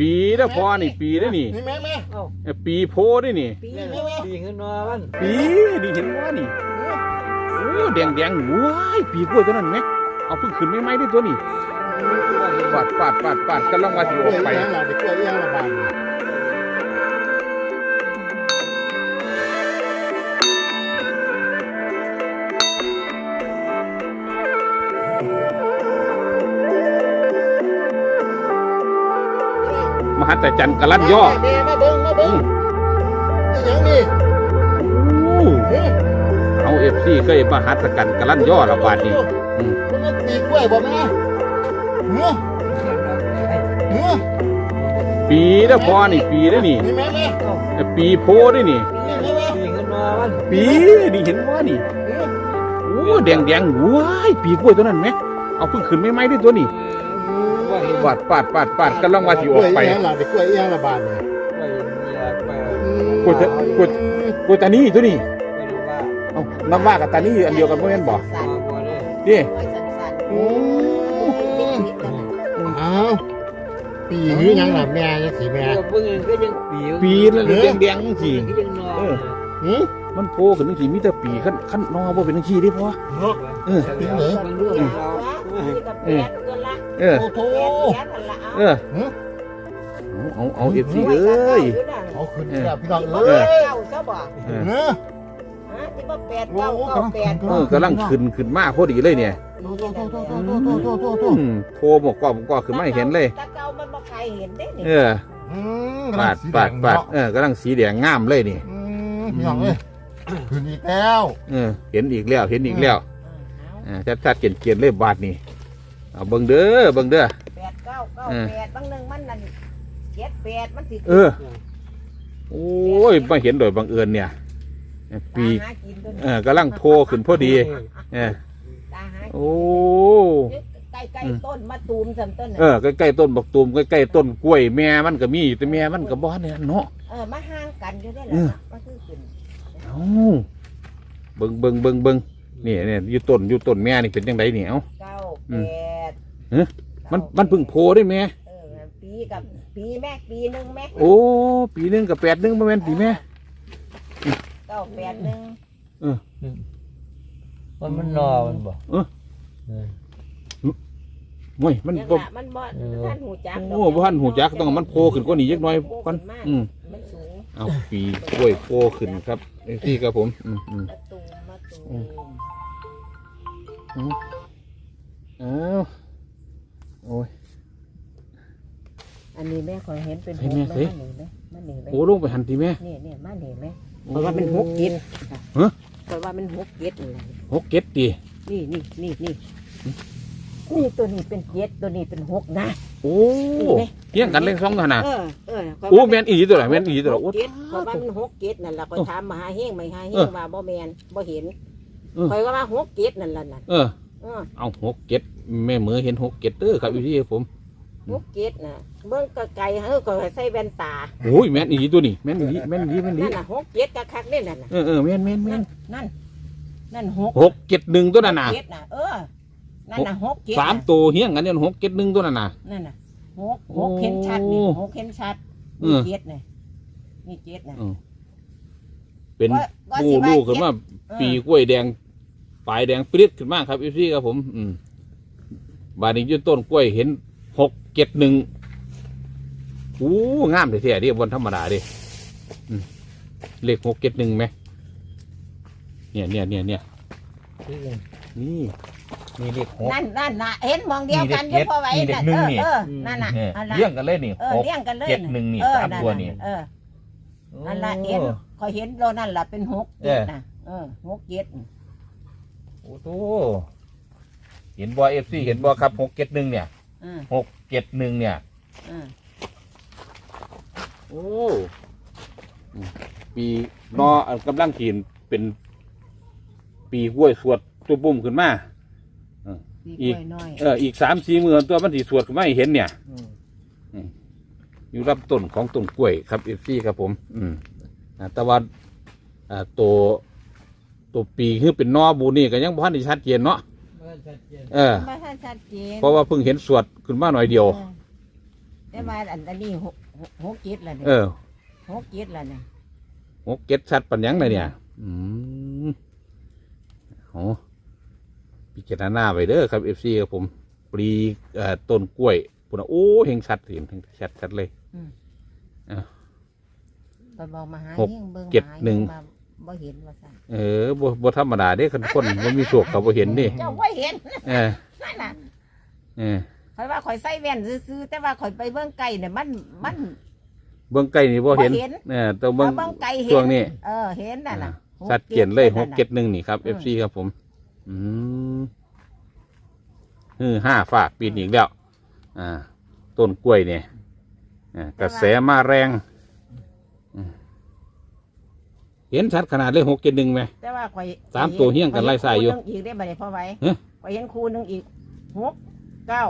ปีแล้วพอนี่ปีแล้วนี่นี่แม่แม่เอ้าเอ้ยปีโพได้นี่ ปีแม่แม่แม่ปีขึ้นนอมันปีนี่เห็นว่านี่โอ้แดงแดงๆว้ายปีกล้วยตัวนั้นไหมเอาเพิ่งขึ้นไม่ไหมด้วยตัวนี้ปาดปาดปาดปาดกำลังว่าสิกอล้อวยกไปยังล่ะเด็กกล้วยยังละบาด มหัศจรรย์กะลั่นย่อแม่มาเบิ่งมาเบิ่งนี่ยังนี่โอ้เฮ้ยเอาเอฟซีเคยมหัศจรรย์กะลั่นย่อละบาดนี่อืมมันก็ตีกล้วยบ่แม่เนื้อเนื้อปีแล้วพอนี่ปีแล้วนี่นี่แม่แม่เอ้ยปีโพได้นี่แม่แม่แม่ปีขึ้นนอมันปีนี่เห็นว่านี่เนื้อโอ้แดงแดงๆว้ายปีกล้วยตัวนั้นไหมเอาเพิ่งขึ้นไม่ไหมด้วยตัวนี้ว่าเห็น ปาดปาดปาดปาดกำลังว่าสิออกไปกล้วยยังล่ะเด็กกล้วยยังละบาดเนี่ยว่าเห็นอยากไปกล้วยจะกล้วยกล้วยตานี่ตัวนี้ไปดูว่าเอ้าน้ำว่ากับตานี่อันเดียวกันบ่แม่นบ่มาบ่ได้นี่โอ้อ้าวปีนี้ยังล่ะแม่ยังสิแม่เบิ่งก็ยังปีปีนั่นแดงแดงๆจังซี่ก็ยังนอหือมันโผล่ขึ้นจังซี่มีแต่ปีขั้นขั้นนอบ่เป็นจังซี่เด้พ่อเนาะเออมันรู้เราเออ เออ โอ้โถเออเอาเอาเอฟซีเอ้ย เอาขึ้นแล้วพี่น้องเอเอ้อยเก้าซะบ่เออ เนื้อฮะที่ว่าแปดเก้าเก้าแปดเออกำลังขึ้นขึ้นมาพอดีเลยเนี่ยโถโถโถโถโถโถโถโถอืมโผล่หมกกอกหมกกอกขึ้นมาให้เห็นเลย ตะเก้ามันบ่ใครเห็นได้นี่เอออืมปาดปาดปาดเออกำลังสีแดงงามเลยนี่ อืมพี่น้องเอ้ยขึ้นอีกแล้ว เออ เห็นอีกแล้วเห็นอีกแล้วเอาอ่าชัดๆเกียนๆเลยบาทนี่ เอาเบิ่งเด้อเบิ่งเด้อ แปดเก้าเก้าเออ แปดบางหนึ่งมันนั่นเจ็ดแปดมันสิเออ โอ้ยมาเห็นโดยบังเอิญเนี่ยปีตาหากินตัวเอนี้อกำลังโผล่ขึ้นพอดีเออตาหากินโอ้ ใกล้ใกล้ๆต้นมะตูมสำต้นน่ะเออใกล้ๆต้นบักตูมใกล้ๆต้นกล้วยแม่มันก็มีแต่แม่มันก็บ่เนี่ยเนาะ เออมาห่างกันอยู่ได้แหเอละอนะมันคือขึ้นเอ้าเบิ่งเบิ่งเบิ่งเบิ่งนี่เนี่ยอยู่ต้นอยู่ต้นแม่นี่เป็นจังไดนี่เอ้าเก้า อืแปมดเอ๊ะมันมันเพิ่งโผล่ได้แม่เออปีกับปีแม่ปีหนึ่งแม่โอ้ปีหนึงกับแปดหนึงบ่แม่นปีแม่ เก้าแปดหนึ่งมันมันนอมันบ่โอ้ยมันยังบ่ ละมันบ่ท่านหูจักดกโอ้บ่ทันหูจักต้องให้มันโผล่ขึ้นกว่านี้จักหน่อยก่อนอืม มันสูงเอาปีกล้วยโผล่ขึ้นครับนี่ครับผมอืมอืมมะตูมมะตูอืมมเอ้าวโอ้ย อันนี้แม่ขอยเห็นเป็นเห็นไหมหกเฮ้ยมาหนึ่งไหมมาหนึ่งไหมโอ้ลงไปหันทีแม่ นี่นี่มาหนึ่งไหมเพราะว่ามันหกเจ็ดฮะ เพราะว่ามันหกเจ็ดอะไรหกเก็ดดีนี่นี่นี่นี่นี่ตัวนี้เป็นเจ็ดตัวนี้เป็นหกนะ โอ้เที่ยงกันเลยสองขนาดเออเออข้ยโอ้ว่าแม่นอีตัวไหนแม่นอีตัวไหนโอ้ หกเจ็ดเพราะว่ามันหกเจ็ดนั่นแหละคอยถามมาหาเฮงไม่หาเฮเองอว่าบ่แมนบ่เห็นเออ คอยก็ว่าหกเจ็ดนั่นแหละนั่นเออ เออเอาหกเก็ดแม่มือเห็นหกเก็ดเด้อครับอยู่ที่ผมหกเจ็ดน่ะเบิ่งไกลๆเฮ้ยก็ใส่แว่นตาโอ้ยแม่นอีตัวนี้แม่นอีแม่นอีแม่นอีนั่นน่ะหกเจ็ดกะคักนี่นั่นน่ะเออเออแม่นแม่นแม่นั่นนนั่นนั่นหกหกเก็ดหนึ่งตัวนั้นน่ะเจ็ดน่ะเออนั่นน่ะหกเจ็ดสามน่ะตัวเฮี้ยงกันเนี่ยหกเก็ดหนึ่งตัวนั้นน่ะ นั่นน่ะหกหกเห็นชัดนี่หกเห็นชัดเอนี่อ เจ็ดนี่นี่เจ็ดน่ะเป็นว่าว่าปูสิว่าลูกขึ้นมาเจ็ดปีกล้วยแดงป ลายแดงปริ๊ดขึ้นมาครับอีพี่ครับผม อืมบานนี้อยืนต้นกล้วยเห็นหกเก็ดหนึ่งโอ้งามเลยเสียดิบนธรรมดาดิอืมเลขหกเก็ดหนึ่งไหมเนี่ยเนี่ยเนี่ยเนี่ยนี่นี่เลขหกนั่นนั่นน่ะเห็นมองเดียวกันอนี่ยู่เด็กพอไว้นี่เด็น่ะกหนึ่เองอนี่เออนั่นน่ะเนี่ยอันละเลี้ยงกันเลยนี่เออหกเลี้ยงกันเลยเจ็ดหนึ่งนี่เออสามตัวนี่เออนั่นละเห็นคอยเห็นโลนั่นล่ะเป็นหกเจ็ดน่ะเออหกเจ็ด โอ้โหเห็นบอเอฟซีเห็นบอครับหกเก็ดหนึ่งเนี่ยเออหกเจ็ดหนึ่งเนี่ย เออโอ้ปีนอกำลังขีนเป็นปีกล้วยสวดตัวบุ่มขึ้นมาปีอีกกล้วยน้อยเอออีกสามสี่มือตัวมันสีสวดขึ้นมาให้เห็นเนี่ย อยู่รับต้นของต้นกล้วยครับเอฟซีครับผม อืมอ่าแต่ว่าอ่าตัว ตัวปีคือเป็นนอบูนี่ก็ยังบ่ทันได้ชัดเจนเนาะเออไม่ทันชัดเจนเพราะว่าเพิ่งเห็นสวดขึ้นมาหน่อยเดียวเออแต่แต่ว่าอันอันนี้หกหกหกเจ็ดละเนี่ยเออหกเจ็ดละเนี่ยหกเก็ดชัดปัญญังเลยเนี่ย อืมโอ้พิจารณาไปเด้อครับเอฟซีครับผมปลีเอ่อต้นกล้วยปุ่นโอ้เฮงชัดเห็นเฮงชัดชัดเลยไปบอกมาหาหกเฮงเบิ่งเจ็ดมาหนึ่ง มา บ่เห็นว่าซั่นเออบ่บ่ธรรมดาเด้คันคนบ่มีโชคเขาบ่เห็นนี่เจ้าบ่เห็นเออนั่นน่ะเออข่อยว่าข่อยใส่แว่นซื่อๆแต่ว่าข่อยไปเบิ่งไกลเนี่ยมันมัน เบิ่งใกล้นี่บ่เห็นบ่เห็น เออต้อง เบิ่งเอาเบิ่งไกลเห็นช่วงนี้ เออเห็นนั่นน่ะอ่าชัดเจนเลยหกเก็ดนั่นน่ะหนึ่งนี่ครับ อื FC มครับผม อืมฮือห้าฝากปีนอีกแล้ว อ่า ต้นกล้วยเนี่ยอ่ากระแสมาแรงอืม เห็นชัดขนาดเลยหกเจ็ดหนึ่งไหม แต่ว่าข่อยสามตัวเฮี้ยงกันไล่ใส่อยู่ข่เห็นคู่หนึ่งอีกได้บัดนี้พอไหว้เอ๊ะข่อยเห็นคู่หนึงอีกหกเก้า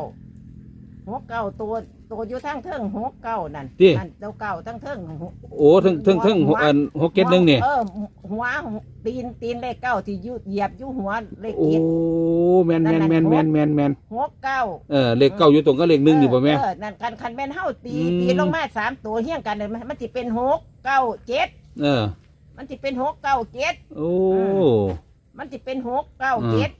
หกเก้าตัวตัวอยู่ทั้งเทิงหกเก้านั่นนั่นเจ้าเก้าทั้งเทิงหก โอ้ถึงถึงถึงหกอันหกเจ็ดหนึ่งเนี่ยเออหัวตีนตีนเลขเก้าที่ยุเหยียบอยุหัวเลขโอ้เจ็ดแมนแมนแมนแมนแมนแมนหกเก้าเออเลขเก้าอยู่ตรงก็เลขหนึ่งอยู่ป่ะแม่ เออนั่นคันคันแม่นเฮาตีอืม ตีลงมาสามตัวเฮี้ยงกันเลยมันสิเป็นหกเก้าเจ็ด เออ มันสิเป็นหกเก้าเจ็ดโอ้มันสิเป็นหกเก้าเจ็ด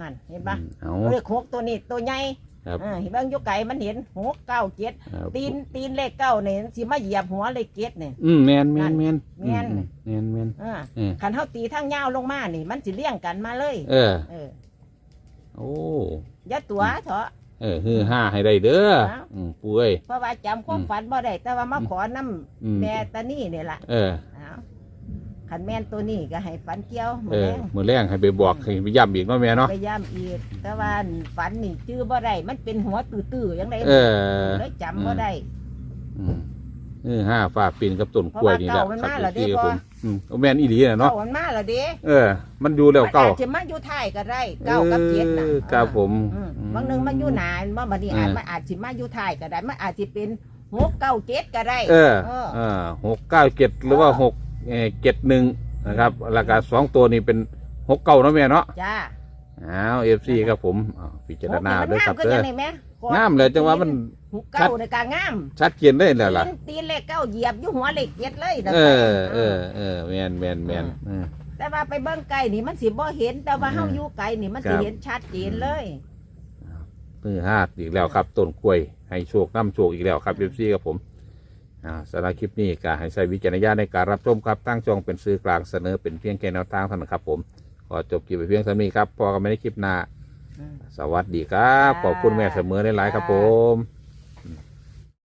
นั่นเห็นปะเอาเลขหกตัวนี้ตัวใหญ่ครับเออเห็นบ้างยกไก่มันเห็นหกเก้าเจ็ดครับตีนตีนเลขเก้าเนี่ยสิมาเหยียบหัวเลขเจ็ดเนี่ยอืมแมนแมนแมนแม่นอืมแมนแมนอ่าเออขันเฮาตีทั้งยาวลงมานี่ มันสิเลี่ยงกันมาเลย เออ เออ โอ้อย่าตัวเถอะเออฮือห้าให้ได้เด้อครับอืมปุ้ยเพราะว่าจำความฝันบ่ได้แต่ว่ามาขอน้อืมำแม่ตานี่เนี่ยล่ะเออเอา ขันแม่นตัวนี้ก็ให้ฝันเกี่ยวหมเอดอแล้วมือแรงให้ไปบอกให้ไปย้ำอีกเนาะแม่เนาะพยายามอีก แต่ว่าฝันนี่จื้อบ่ได้มันเป็นหัวตื้อๆยังไงเออ เลยจำบ่ได้ อืมเออห้าฝากปีนกับต้นกล้วยนี่แหละเพราะว่าเก่ามันครับมาแล้วเด้ที่พ่อ ผมอืมเอาแม่นอีหลีน่ะเนาะเก้ามันมาแล้วเด้เออ มันอยู่แล้วเก้ามันอาจจะมาอยู่ท้ายก็ได้เก้ากับเจ็ดน่ะ ออครับผมอืมอืมบางหนึงมันอยู่หนาบ่บัดนี้เอออาจมันอาจสิมาอยู่ท้ายก็ได้มันอาจสิเป็นหกเก้าเจ็ดก็ได้ เออเออ เออหกเก้าเจ็ดหรือว่าหก เออเจ็ดหนึ่งนะครับราคาสองตัวนี้เป็นหกเก้าเนาะแม่เนาะจ้าอ้าวเอฟซีครับผมอ้าวพิจารณาหด้วยกครับนี่มันงามก็เด้ยัองไงแม่งามเลยจังว่ามันหกเก้าในกลางงามชัดเจนได้แล้วล่ะตีนตีนเลขเก้าเหยียบอยู่หัวเลขเจ็ดเลยเออเออเออแมนแมนแมนเออแต่ว่าไปเบิ่งไกลนี่มันสิบ่เห็น แต่ว่าเฮาเอออยู่ไกลนี่มันครัสิบเห็นชัดเจนเลยมือห้าอีกแล้วครับต้นกล้วยให้โชคน้ำโชคอีกแล้วครับเอฟซีครับผม อ่าสำหรับคลิปนี้ก็ให้ใช้วิจารณญาณในการรับชมครับตั้งจองเป็นสื่อกลางเสนอเป็นเพียงแค่แนวทางเท่านั้นครับผมขอจบคลิปไปเพียงเท่านี้ครับพอกันไม่ได้คลิปหน้า สวัสดีครับ ขอบคุณแม่เสมอในไลน์ครับผม